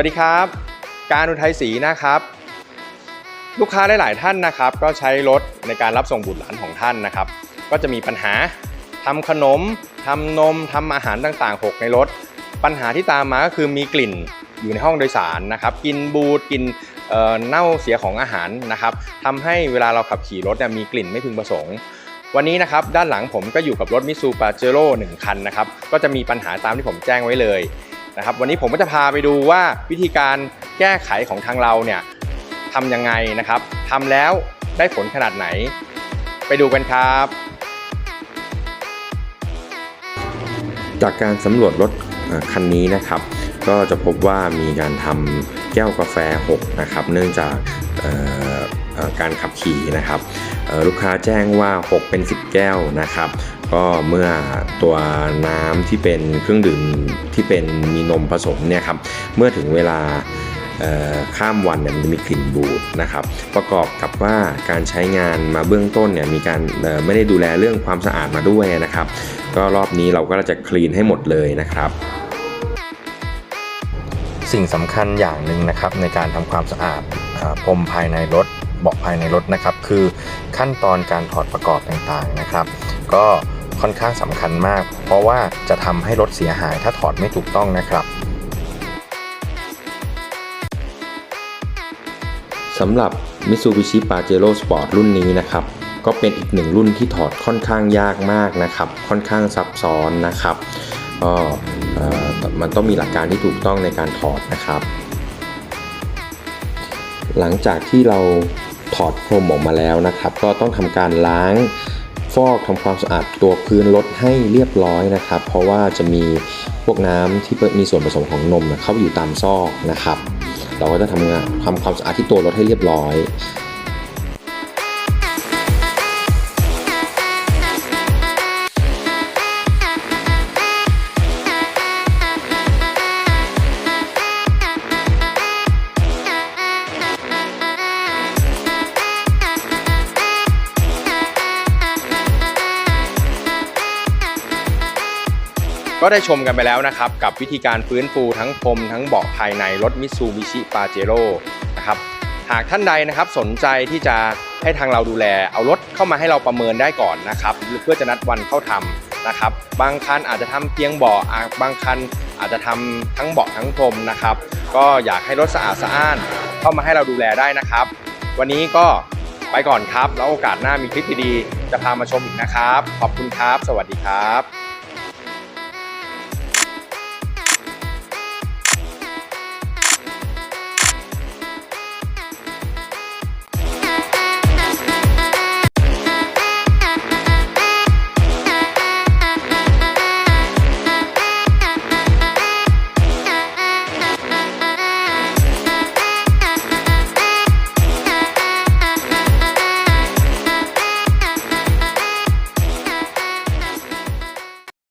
วัสดีครับ การอุทัยศรีนะครับ ลูกค้าหลาย ๆ ท่านนะครับ ก็ใช้รถในการรับส่งบุตรหลานของท่านนะครับ ก็จะมีปัญหาทำขนมทำนมทำอาหารต่าง ๆ หกในรถ ปัญหาที่ตามมาก็คือมีกลิ่นอยู่ในห้องโดยสารนะครับ กินบูดกินเน่าเสียของอาหารนะครับทำให้เวลาเราขับขี่รถเนี่ยมีกลิ่นไม่พึงประสงค์ วันนี้นะครับด้านหลังผมก็อยู่กับรถมิซูปาเจโร่หนึ่งคันนะครับ ก็จะมีปัญหาตามที่ผมแจ้งไว้เลย นะครับวันนี้ผมก็จะพาไปดูว่าวิธีการแก้ไขของทางเราเนี่ยทำยังไงนะครับทำแล้วได้ผลขนาดไหน ไปดูกันครับ จากการสำรวจรถคันนี้นะครับ ก็จะพบว่ามีการทำแก้วกาแฟหกนะครับ เนื่องจากการขับขี่นะครับลูกค้าแจ้งว่า 6 เป็น 10 แก้วนะครับ ก็เมื่อตัวน้ำที่เป็นเครื่องดื่มที่เป็นมีนมผสมเนี่ยครับเมื่อถึงเวลาข้ามวันเนี่ยมันจะมีกลิ่นบูดนะครับ ประกอบกับว่าการใช้งานมาเบื้องต้นเนี่ยมีการไม่ได้ดูแลเรื่องความสะอาดมาด้วยนะครับ ก็รอบนี้เราก็จะคลีนให้หมดเลยนะครับ สิ่งสำคัญอย่างหนึ่งนะครับในการทำความสะอาดพรมภายในรถเบาะภายในรถนะครับ คือขั้นตอนการถอดประกอบต่างๆนะครับ ก็ ค่อนข้างสำคัญมาก เพราะว่าจะทำให้รถเสียหายถ้าถอดไม่ถูกต้องนะครับสำหรับ Mitsubishi Pajero Sport รุ่นนี้นะครับ ก็เป็นอีกหนึ่งรุ่นที่ถอดค่อนข้างยากมากนะครับ ค่อนข้างซับซ้อนนะครับก็มันต้องมีหลักการที่ถูกต้องในการถอดนะครับ หลังจากที่เราถอดพรมออกมาแล้วนะครับ ก็ต้องทำการล้าง ฟอกทำความสะอาดตัวพื้นรถให้เรียบร้อยนะครับ เพราะว่าจะมีพวกน้ำที่มีส่วนผสมของนมเนี่ยเข้าไปอยู่ตามซอกนะครับ เราก็จะทำงานทำความสะอาดที่ตัวรถให้เรียบร้อย ก็ได้ชมกันไปแล้วนะครับ กับวิธีการฟื้นฟูทั้งพรมทั้งเบาะภายในรถมิ t ซูบิชิปาเจโร่นะครับหากท่านใดนะครับสนใจที่จะให้ทางเราดูแล เอารถเข้ามาให้เราประเมินได้ก่อนนะครับเพื่อจะนัดวันเข้าทำนะครับ บางคันอาจจะทำเพียงเบาะบางคันอาจจะทำทั้งเบาะทั้งพรมนะครับ ก็อยากให้รถสะอาดสะอ้านเข้ามาให้เราดูแลได้นะครับ วันนี้ก็ไปก่อนครับ แล้วโอกาสหน้ามีคลิปดีๆจะพามาชมอีกนะครับ ขอบคุณครับ สวัสดีครับ